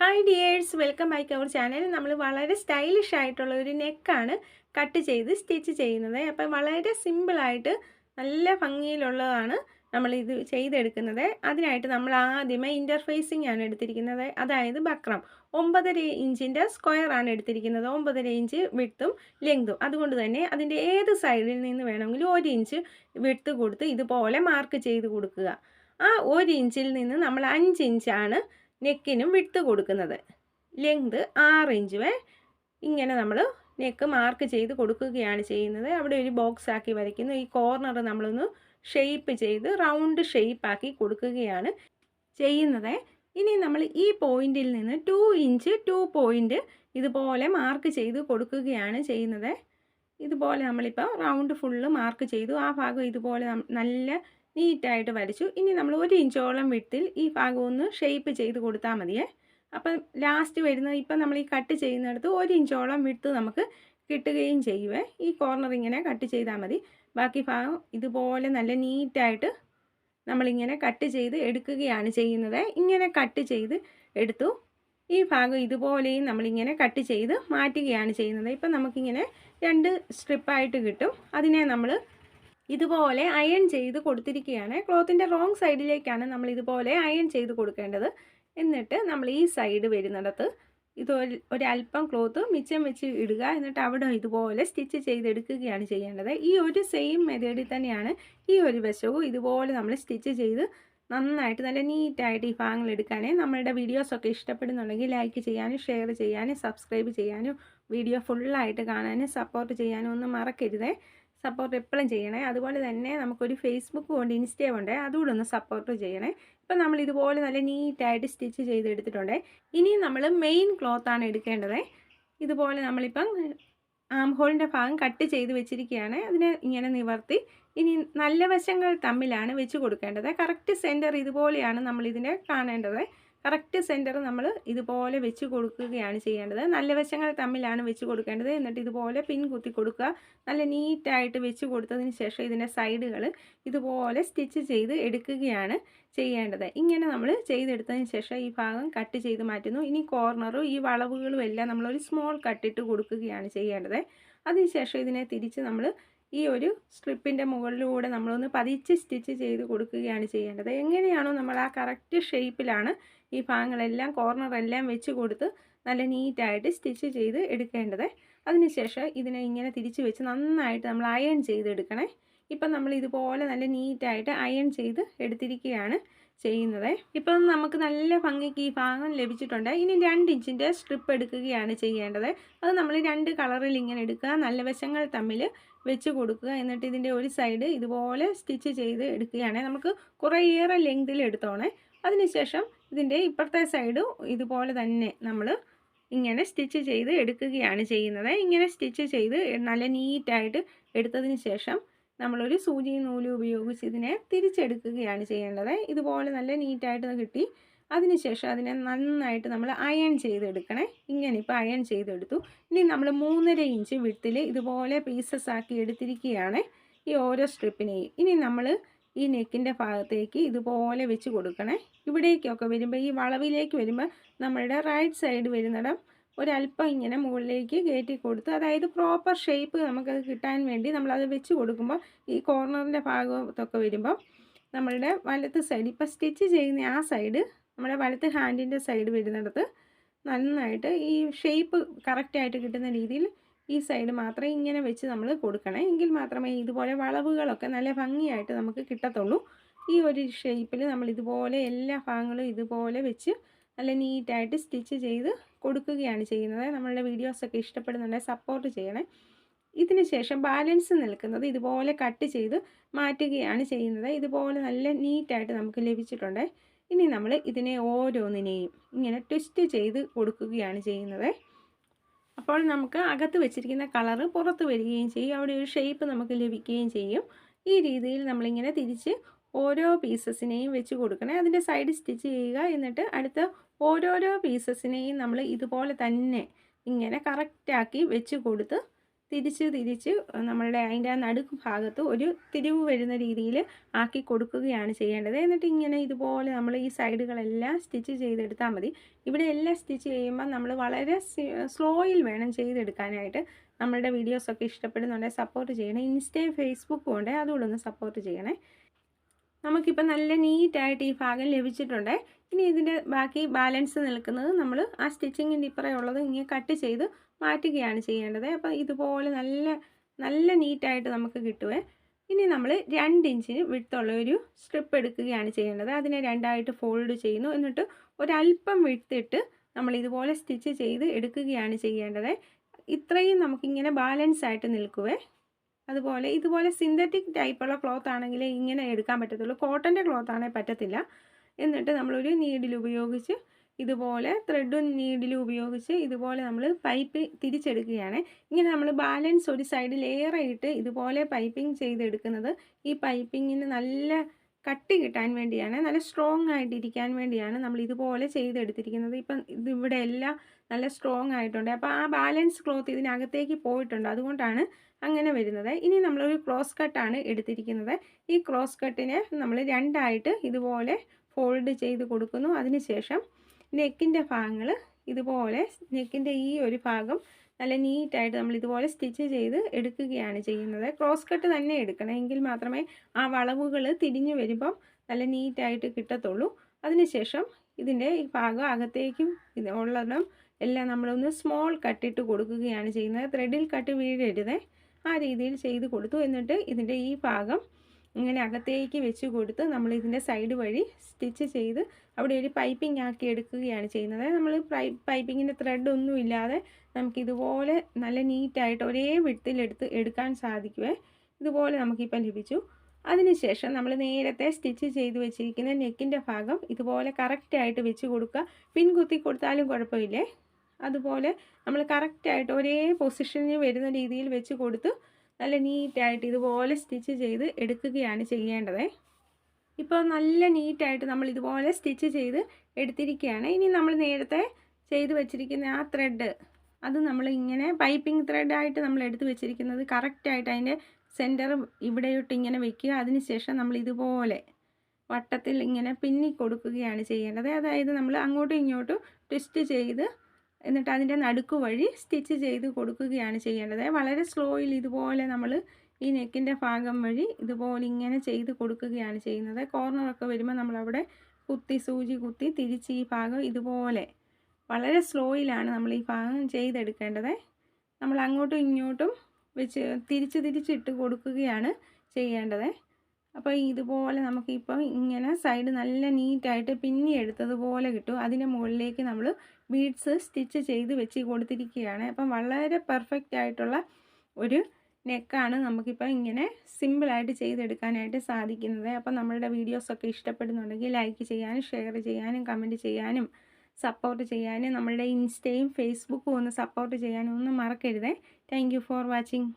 Hi dears welcome back our channel നമ്മൾ വളരെ stylish ആയിട്ടുള്ള ഒരു നെക്കാണ് കട്ട് ചെയ്ത് സ്റ്റിച്ച് ചെയ്യുന്നത്. അപ്പം വളരെ സിമ്പിളായിട്ട് നല്ല ഭംഗിയിലുള്ളതാണ് നമ്മൾ ഇത് ചെയ്തെടുക്കുന്നത്. അതിനായിട്ട് നമ്മൾ ആദ്യമേ ഇന്റർഫേസിംഗ് ആണ് എടുത്തിരിക്കുന്നത്. അതായത് ബക്രം ഒമ്പതര ഇഞ്ചിന്റെ ആണ് എടുത്തിരിക്കുന്നത്. ഒമ്പതര ഇഞ്ച് വിട്ടും ലെങ്തും അതുകൊണ്ട് തന്നെ അതിന്റെ ഏത് സൈഡിൽ നിന്ന് വേണമെങ്കിലും ഒരു ഇഞ്ച് വിട്ട് കൊടുത്ത് ഇതുപോലെ മാർക്ക് ചെയ്ത് കൊടുക്കുക. ആ ഒരു ഇഞ്ചിൽ നിന്ന് നമ്മൾ അഞ്ച് ഇഞ്ചാണ് നെക്കിനും വിട്ട് കൊടുക്കുന്നത്. ലെങ്ത് ആറ് ഇഞ്ച് വേ. ഇങ്ങനെ നമ്മൾ നെക്ക് മാർക്ക് ചെയ്ത് കൊടുക്കുകയാണ് ചെയ്യുന്നത്. അവിടെ ഒരു ബോക്സ് ആക്കി വരയ്ക്കുന്നു. ഈ കോർണർ നമ്മളൊന്ന് ഷെയ്പ്പ് ചെയ്ത് റൗണ്ട് ഷെയ്പ്പാക്കി കൊടുക്കുകയാണ് ചെയ്യുന്നത്. ഇനി നമ്മൾ ഈ പോയിന്റിൽ നിന്ന് ടു ഇഞ്ച് ടു പോയിന്റ് ഇതുപോലെ മാർക്ക് ചെയ്ത് കൊടുക്കുകയാണ് ചെയ്യുന്നത്. ഇതുപോലെ നമ്മളിപ്പോൾ റൗണ്ട് ഫുള്ള് മാർക്ക് ചെയ്തു. ആ ഭാഗം ഇതുപോലെ നല്ല നീറ്റായിട്ട് വരച്ചു. ഇനി നമ്മൾ ഒരു ഇഞ്ചോളം വിട്ടിൽ ഈ ഭാഗം ഒന്ന് ഷേപ്പ് ചെയ്ത് കൊടുത്താൽ മതിയേ. അപ്പം ലാസ്റ്റ് വരുന്നത് ഇപ്പം നമ്മൾ ഈ കട്ട് ചെയ്യുന്നിടത്ത് ഒരു ഇഞ്ചോളം വിട്ട് നമുക്ക് കിട്ടുകയും ചെയ്യുവേ. ഈ കോർണർ ഇങ്ങനെ കട്ട് ചെയ്താൽ മതി. ബാക്കി ഭാഗം ഇതുപോലെ നല്ല നീറ്റായിട്ട് നമ്മളിങ്ങനെ കട്ട് ചെയ്ത് എടുക്കുകയാണ് ചെയ്യുന്നത്. ഇങ്ങനെ കട്ട് ചെയ്ത് എടുത്തു. ഈ ഭാഗം ഇതുപോലെയും നമ്മളിങ്ങനെ കട്ട് ചെയ്ത് മാറ്റുകയാണ് ചെയ്യുന്നത്. ഇപ്പം നമുക്കിങ്ങനെ രണ്ട് സ്ട്രിപ്പായിട്ട് കിട്ടും. അതിനെ നമ്മൾ ഇതുപോലെ അയൺ ചെയ്ത് കൊടുത്തിരിക്കുകയാണ് ക്ലോത്തിന്റെ റോങ് സൈഡിലേക്കാണ് നമ്മൾ ഇതുപോലെ അയൺ ചെയ്ത് കൊടുക്കേണ്ടത്. എന്നിട്ട് നമ്മൾ ഈ സൈഡ് വരുന്നിടത്ത് ഇത് ഒരല്പം ക്ലോത്ത് മിച്ചം വെച്ച് ഇടുക. എന്നിട്ട് അവിടെ ഇതുപോലെ സ്റ്റിച്ച് ചെയ്തെടുക്കുകയാണ് ചെയ്യേണ്ടത്. ഈ ഒരു സെയിം മെത്തേഡിൽ തന്നെയാണ് ഈ ഒരു വശവും ഇതുപോലെ നമ്മൾ സ്റ്റിച്ച് ചെയ്ത് നന്നായിട്ട് നല്ല നീറ്റായിട്ട് ഈ ഭാഗങ്ങൾ എടുക്കാനേ. നമ്മളുടെ വീഡിയോസൊക്കെ ഇഷ്ടപ്പെടുന്നുണ്ടെങ്കിൽ ലൈക്ക് ചെയ്യാനും ഷെയർ ചെയ്യാനും സബ്സ്ക്രൈബ് ചെയ്യാനും വീഡിയോ ഫുള്ളായിട്ട് കാണാനും സപ്പോർട്ട് ചെയ്യാനും ഒന്നും മറക്കരുതേ. സപ്പോർട്ട് എപ്പോഴും ചെയ്യണേ. അതുപോലെ തന്നെ നമുക്കൊരു ഫേസ്ബുക്കും ഉണ്ട് ഇൻസ്റ്റയും ഉണ്ട് അതുകൂടെ ഒന്ന് സപ്പോർട്ട് ചെയ്യണേ. ഇപ്പം നമ്മൾ ഇതുപോലെ നല്ല നീറ്റായിട്ട് സ്റ്റിച്ച് ചെയ്തെടുത്തിട്ടുണ്ട്. ഇനി നമ്മൾ മെയിൻ ക്ലോത്താണ് എടുക്കേണ്ടത്. ഇതുപോലെ നമ്മളിപ്പം ആം ഹോളിന്റെ ഭാഗം കട്ട് ചെയ്ത് വെച്ചിരിക്കുകയാണ്. അതിനെ ഇങ്ങനെ നിവർത്തി. ഇനി നല്ല വശങ്ങൾ തമ്മിലാണ് വെച്ച് കൊടുക്കേണ്ടത്. കറക്റ്റ് സെന്റർ ഇതുപോലെയാണ് നമ്മളിതിനെ കാണേണ്ടത്. കറക്റ്റ് സെന്റർ നമ്മൾ ഇതുപോലെ വെച്ച് കൊടുക്കുകയാണ് ചെയ്യേണ്ടത്. നല്ല വശങ്ങൾ തമ്മിലാണ് വെച്ച് കൊടുക്കേണ്ടത്. എന്നിട്ട് ഇതുപോലെ പിൻ കുത്തി കൊടുക്കുക. നല്ല നീറ്റായിട്ട് വെച്ച് കൊടുത്തതിന് ശേഷം ഇതിന്റെ സൈഡുകൾ ഇതുപോലെ സ്റ്റിച്ച് ചെയ്ത് എടുക്കുകയാണ് ചെയ്യേണ്ടത്. ഇങ്ങനെ നമ്മൾ ചെയ്തെടുത്തതിന് ശേഷം ഈ ഭാഗം കട്ട് ചെയ്ത് മാറ്റുന്നു. ഇനി കോർണറും ഈ വളവുകളും എല്ലാം നമ്മളൊരു സ്മോൾ കട്ടിട്ട് കൊടുക്കുകയാണ് ചെയ്യേണ്ടത്. അതിനുശേഷം ഇതിനെ തിരിച്ച് നമ്മൾ ഈ ഒരു സ്ട്രിപ്പിന്റെ മുകളിലൂടെ നമ്മളൊന്ന് പതിച്ച് സ്റ്റിച്ച് ചെയ്ത് കൊടുക്കുകയാണ് ചെയ്യേണ്ടത്. എങ്ങനെയാണോ നമ്മൾ ആ കറക്റ്റ് ഷേപ്പിലാണ് ഈ ഭാഗങ്ങളെല്ലാം കോർണറെല്ലാം വെച്ച് കൊടുത്ത് നല്ല നീറ്റായിട്ട് സ്റ്റിച്ച് ചെയ്ത് എടുക്കേണ്ടത്. അതിനുശേഷം ഇതിനെ ഇങ്ങനെ തിരിച്ച് വെച്ച് നന്നായിട്ട് നമ്മൾ അയൺ ചെയ്തെടുക്കണേ. ഇപ്പം നമ്മൾ ഇതുപോലെ നല്ല നീറ്റായിട്ട് അയൺ ചെയ്ത് എടുത്തിരിക്കുകയാണ് ചെയ്യുന്നത്. ഇപ്പം നമുക്ക് നല്ല ഭംഗിക്ക് ഈ ഭാഗം ലഭിച്ചിട്ടുണ്ട്. ഇനി രണ്ട് ഇഞ്ചിന്റെ സ്ട്രിപ്പ് എടുക്കുകയാണ് ചെയ്യേണ്ടത്. അത് നമ്മൾ രണ്ട് കളറിൽ ഇങ്ങനെ എടുക്കുക. നല്ല വശങ്ങൾ തമ്മിൽ വെച്ച് കൊടുക്കുക. എന്നിട്ട് ഇതിന്റെ ഒരു സൈഡ് ഇതുപോലെ സ്റ്റിച്ച് ചെയ്ത് എടുക്കുകയാണെങ്കിൽ നമുക്ക് കുറേയേറെ ലെങ്തിൽ എടുത്തോണേ. അതിനുശേഷം ഇതിന്റെ ഇപ്പുറത്തെ സൈഡ് ഇതുപോലെ തന്നെ നമ്മൾ ഇങ്ങനെ സ്റ്റിച്ച് ചെയ്ത് എടുക്കുകയാണ് ചെയ്യുന്നത്. ഇങ്ങനെ സ്റ്റിച്ച് ചെയ്ത് നല്ല നീറ്റായിട്ട് എടുത്തതിന് ശേഷം നമ്മളൊരു സൂചി നൂൽ ഉപയോഗിച്ച് ഇതിനെ തിരിച്ചെടുക്കുകയാണ് ചെയ്യേണ്ടത്. ഇതുപോലെ നല്ല നീറ്റായിട്ട് കിട്ടി. അതിനുശേഷം അതിനെ നന്നായിട്ട് നമ്മൾ അയൺ ചെയ്തെടുക്കണേ. ഇങ്ങനെ ഇപ്പോൾ അയൺ ചെയ്തെടുത്തു. ഇനി നമ്മൾ മൂന്നര ഇഞ്ച് വിട്ടിൽ ഇതുപോലെ പീസസ് ആക്കി എടുത്തിരിക്കുകയാണ് ഈ ഓരോ സ്ട്രിപ്പിനെയും ഇനി നമ്മൾ ഈ നെക്കിന്റെ ഭാഗത്തേക്ക് ഇതുപോലെ വെച്ച് കൊടുക്കണേ. ഇവിടേക്കൊക്കെ വരുമ്പോൾ ഈ വളവിലേക്ക് വരുമ്പോൾ നമ്മളുടെ റൈറ്റ് സൈഡ് വരുന്നിടം ഒരല്പം ഇങ്ങനെ മുകളിലേക്ക് കയറ്റി കൊടുത്ത് അതായത് പ്രോപ്പർ ഷേപ്പ് നമുക്കത് കിട്ടാൻ വേണ്ടി നമ്മളത് വെച്ച് കൊടുക്കുമ്പോൾ ഈ കോർണറിന്റെ ഭാഗത്തൊക്കെ വരുമ്പോൾ നമ്മളുടെ വലത്ത് സൈഡ് ഇപ്പോൾ സ്റ്റിച്ച് ചെയ്യുന്ന ആ സൈഡ് നമ്മുടെ വലത്ത് ഹാൻഡിന്റെ സൈഡ് വരുന്നിടത്ത് നന്നായിട്ട് ഈ ഷേപ്പ് കറക്റ്റായിട്ട് കിട്ടുന്ന രീതിയിൽ ഈ സൈഡ് മാത്രം ഇങ്ങനെ വെച്ച് നമ്മൾ കൊടുക്കണേ. എങ്കിൽ മാത്രമേ ഇതുപോലെ വളവുകളൊക്കെ നല്ല ഭംഗിയായിട്ട് നമുക്ക് കിട്ടത്തുള്ളൂ. ഈ ഒരു ഷേപ്പിൽ നമ്മൾ ഇതുപോലെ എല്ലാ ഭാഗങ്ങളും ഇതുപോലെ വെച്ച് നല്ല നീറ്റായിട്ട് സ്റ്റിച്ച് ചെയ്ത് കൊടുക്കുകയാണ് ചെയ്യുന്നത്. നമ്മളുടെ വീഡിയോസൊക്കെ ഇഷ്ടപ്പെടുന്നുണ്ടെങ്കിൽ സപ്പോർട്ട് ചെയ്യണേ. ഇതിന് ശേഷം ബാലൻസ് നിൽക്കുന്നത് ഇതുപോലെ കട്ട് ചെയ്ത് മാറ്റുകയാണ് ചെയ്യുന്നത്. ഇതുപോലെ നല്ല നീറ്റായിട്ട് നമുക്ക് ലഭിച്ചിട്ടുണ്ട്. ഇനി നമ്മൾ ഇതിനെ ഓരോന്നിനെയും ഇങ്ങനെ ട്വിസ്റ്റ് ചെയ്ത് കൊടുക്കുകയാണ് ചെയ്യുന്നത്. അപ്പോൾ നമുക്ക് അകത്ത് വെച്ചിരിക്കുന്ന കളറ് പുറത്ത് വരികയും ചെയ്യും. അവിടെ ഒരു ഷേപ്പ് നമുക്ക് ലഭിക്കുകയും ചെയ്യും. ഈ രീതിയിൽ നമ്മളിങ്ങനെ തിരിച്ച് ഓരോ പീസസിനെയും വെച്ച് കൊടുക്കണേ. അതിന്റെ സൈഡ് സ്റ്റിച്ച് ചെയ്യുക. എന്നിട്ട് അടുത്ത ഓരോരോ പീസസിനെയും നമ്മൾ ഇതുപോലെ തന്നെ ഇങ്ങനെ കറക്റ്റാക്കി വെച്ച് കൊടുത്ത് തിരിച്ച് തിരിച്ച് നമ്മളുടെ അതിന്റെ നടുക്ക് ഭാഗത്ത് ഒരു തിരിവ് വരുന്ന രീതിയിൽ ആക്കി കൊടുക്കുകയാണ് ചെയ്യേണ്ടത്. എന്നിട്ട് ഇങ്ങനെ ഇതുപോലെ നമ്മൾ ഈ സൈഡുകളെല്ലാം സ്റ്റിച്ച് ചെയ്തെടുത്താൽ മതി. ഇവിടെ എല്ലാം സ്റ്റിച്ച് ചെയ്യുമ്പോൾ നമ്മൾ വളരെ സ്ലോയിൽ വേണം ചെയ്തെടുക്കാനായിട്ട്. നമ്മളുടെ വീഡിയോസൊക്കെ ഇഷ്ടപ്പെടുന്നുണ്ടെങ്കിൽ സപ്പോർട്ട് ചെയ്യണേ. ഇൻസ്റ്റയും ഫേസ്ബുക്കും ഉണ്ട്. അതുകൂടെ ഒന്ന് സപ്പോർട്ട് ചെയ്യണേ. നമുക്കിപ്പോൾ നല്ല നീറ്റായിട്ട് ഈ ഭാഗം ലഭിച്ചിട്ടുണ്ട്. ഇനി ഇതിന്റെ ബാക്കി ബാലൻസ് നിൽക്കുന്നത് നമ്മൾ ആ സ്റ്റിച്ചിങ്ങിന്റെ ഇപ്പറേ ഉള്ളത് ഇങ്ങനെ കട്ട് ചെയ്ത് മാറ്റുകയാണ് ചെയ്യേണ്ടത്. അപ്പോൾ ഇതുപോലെ നല്ല നല്ല നീറ്റായിട്ട് നമുക്ക് കിട്ടുവേ. ഇനി നമ്മൾ രണ്ട് ഇഞ്ചിന് വിട്ടുള്ള ഒരു സ്ട്രിപ്പ് എടുക്കുകയാണ് ചെയ്യേണ്ടത്. അതിനെ രണ്ടായിട്ട് ഫോൾഡ് ചെയ്യുന്നു. എന്നിട്ട് ഒരല്പം വിട്ടിട്ട് നമ്മൾ ഇതുപോലെ സ്റ്റിച്ച് ചെയ്ത് എടുക്കുകയാണ് ചെയ്യേണ്ടത്. ഇത്രയും നമുക്കിങ്ങനെ ബാലൻസ് ആയിട്ട് നിൽക്കുവേ. അതുപോലെ ഇതുപോലെ സിന്തറ്റിക് ടൈപ്പുള്ള ക്ലോത്ത് ആണെങ്കിൽ ഇങ്ങനെ എടുക്കാൻ പറ്റത്തുള്ളൂ. കോട്ടന്റെ ക്ലോത്ത് ആണെങ്കിൽ പറ്റത്തില്ല. എന്നിട്ട് നമ്മളൊരു നീഡിൽ ഉപയോഗിച്ച് ഇതുപോലെ ത്രെഡും നീഡിലും ഉപയോഗിച്ച് ഇതുപോലെ നമ്മൾ പൈപ്പ് തിരിച്ചെടുക്കുകയാണ്. ഇങ്ങനെ നമ്മൾ ബാലൻസ് ഒരു സൈഡിൽ ഏറെയിട്ട് ഇതുപോലെ പൈപ്പിംഗ് ചെയ്തെടുക്കുന്നത് ഈ പൈപ്പിങ്ങിന് നല്ല കട്ടി കിട്ടാൻ വേണ്ടിയാണ് നല്ല സ്ട്രോങ് ആയിട്ടിരിക്കാൻ വേണ്ടിയാണ് നമ്മൾ ഇതുപോലെ ചെയ്തെടുത്തിരിക്കുന്നത്. ഇപ്പം ഇതിവിടെ എല്ലാം നല്ല സ്ട്രോങ് ആയിട്ടുണ്ട്. അപ്പോൾ ആ ബാലൻസ് ക്ലോത്ത് ഇതിനകത്തേക്ക് പോയിട്ടുണ്ട്. അതുകൊണ്ടാണ് അങ്ങനെ വരുന്നത്. ഇനി നമ്മളൊരു ക്രോസ് കട്ടാണ് എടുത്തിരിക്കുന്നത്. ഈ ക്രോസ് കട്ടിനെ നമ്മൾ രണ്ടായിട്ട് ഇതുപോലെ ഫോൾഡ് ചെയ്ത് കൊടുക്കുന്നു. അതിനുശേഷം നെക്കിന്റെ ഭാഗങ്ങൾ ഇതുപോലെ നെക്കിന്റെ ഈ ഒരു ഭാഗം നല്ല നീറ്റായിട്ട് നമ്മൾ ഇതുപോലെ സ്റ്റിച്ച് ചെയ്ത് എടുക്കുകയാണ് ചെയ്യുന്നത്. ക്രോസ് കട്ട് തന്നെ എടുക്കണം. എങ്കിൽ മാത്രമേ ആ വളവുകൾ തിരിഞ്ഞു വരുമ്പം നല്ല നീറ്റായിട്ട് കിട്ടത്തുള്ളൂ. അതിനുശേഷം ഇതിന്റെ ഈ ഭാഗം അകത്തേക്കും ഇത് ഉള്ളതും എല്ലാം നമ്മളൊന്ന് സ്മോൾ കട്ടിട്ട് കൊടുക്കുകയാണ് ചെയ്യുന്നത്. ത്രെഡിൽ കട്ട് വീഴരുതേ. ആ രീതിയിൽ ചെയ്ത് കൊടുത്തു. എന്നിട്ട് ഇതിന്റെ ഈ ഭാഗം ഇങ്ങനെ അകത്തേക്ക് വെച്ച് കൊടുത്ത് നമ്മൾ ഇതിന്റെ സൈഡ് വഴി സ്റ്റിച്ച് ചെയ്ത് അവിടെ ഒരു പൈപ്പിംഗ് ആക്കി എടുക്കുകയാണ് ചെയ്യുന്നത്. നമ്മൾ പൈപ്പിങ്ങിന്റെ ത്രെഡ് ഒന്നും ഇല്ലാതെ നമുക്കിതുപോലെ നല്ല നീറ്റായിട്ട് ഒരേ വിടത്തിലെടുത്ത് എടുക്കാൻ സാധിക്കുമേ ഇതുപോലെ നമുക്കിപ്പം ലഭിച്ചു. അതിനുശേഷം നമ്മൾ നേരത്തെ സ്റ്റിച്ച് ചെയ്ത് വെച്ചിരിക്കുന്ന നെക്കിന്റെ ഭാഗം ഇതുപോലെ കറക്റ്റായിട്ട് വെച്ച് കൊടുക്കുക. പിൻകുത്തി കൊടുത്താലും കുഴപ്പമില്ലേ? അതുപോലെ നമ്മൾ കറക്റ്റായിട്ട് ഒരേ പൊസിഷനിൽ വരുന്ന രീതിയിൽ വെച്ച് കൊടുത്ത് നല്ല നീറ്റായിട്ട് ഇതുപോലെ സ്റ്റിച്ച് ചെയ്ത് എടുക്കുകയാണ് ചെയ്യേണ്ടത്. ഇപ്പോൾ നല്ല നീറ്റായിട്ട് നമ്മൾ ഇതുപോലെ സ്റ്റിച്ച് ചെയ്ത് എടുത്തിരിക്കുകയാണ്. ഇനി നമ്മൾ നേരത്തെ ചെയ്ത് വെച്ചിരിക്കുന്ന ആ ത്രെഡ് അത് നമ്മൾ ഇങ്ങനെ പൈപ്പിംഗ് ത്രെഡായിട്ട് നമ്മൾ എടുത്ത് വെച്ചിരിക്കുന്നത് കറക്റ്റായിട്ട് അതിന്റെ സെന്റർ ഇവിടെയോട്ട് ഇങ്ങനെ വെക്കുക. അതിനുശേഷം നമ്മൾ ഇതുപോലെ വട്ടത്തിൽ ഇങ്ങനെ പിന്നി കൊടുക്കുകയാണ് ചെയ്യേണ്ടത്. അതായത് നമ്മൾ അങ്ങോട്ടും ഇങ്ങോട്ടും ട്വിസ്റ്റ് ചെയ്ത് എന്നിട്ട് അതിന്റെ നടുക്ക് വഴി സ്റ്റിച്ച് ചെയ്ത് കൊടുക്കുകയാണ് ചെയ്യേണ്ടത്. വളരെ സ്ലോയിൽ ഇതുപോലെ നമ്മൾ ഈ നെക്കിന്റെ ഭാഗം വഴി ഇതുപോലെ ഇങ്ങനെ ചെയ്ത് കൊടുക്കുകയാണ് ചെയ്യുന്നത്. കോർണറൊക്കെ വരുമ്പോൾ നമ്മളവിടെ കുത്തി സൂചി കുത്തി തിരിച്ച് ഈ ഭാഗം ഇതുപോലെ വളരെ സ്ലോയിലാണ് നമ്മൾ ഈ ഭാഗം ചെയ്തെടുക്കേണ്ടത്. നമ്മൾ അങ്ങോട്ടും ഇങ്ങോട്ടും വെച്ച് തിരിച്ച് തിരിച്ചിട്ട് കൊടുക്കുകയാണ് ചെയ്യേണ്ടത്. അപ്പോൾ ഇതുപോലെ നമുക്കിപ്പോൾ ഇങ്ങനെ സൈഡ് നല്ല നീറ്റായിട്ട് പിന്നി എടുത്തതുപോലെ കിട്ടും. അതിന്റെ മുകളിലേക്ക് നമ്മൾ ബീഡ്സ് സ്റ്റിച്ച് ചെയ്ത് വെച്ച് കൊടുത്തിരിക്കുകയാണ്. അപ്പം വളരെ പെർഫെക്റ്റ് ആയിട്ടുള്ള ഒരു നെക്കാണ് നമുക്കിപ്പോൾ ഇങ്ങനെ സിമ്പിളായിട്ട് ചെയ്തെടുക്കാനായിട്ട് സാധിക്കുന്നത്. അപ്പം നമ്മളുടെ വീഡിയോസൊക്കെ ഇഷ്ടപ്പെടുന്നുണ്ടെങ്കിൽ ലൈക്ക് ചെയ്യാനും ഷെയർ ചെയ്യാനും കമന്റ് ചെയ്യാനും സപ്പോർട്ട് ചെയ്യാനും നമ്മളുടെ ഇൻസ്റ്റയും ഫേസ്ബുക്കും ഒന്ന് സപ്പോർട്ട് ചെയ്യാനും ഒന്നും മറക്കരുതേ. Thank for watching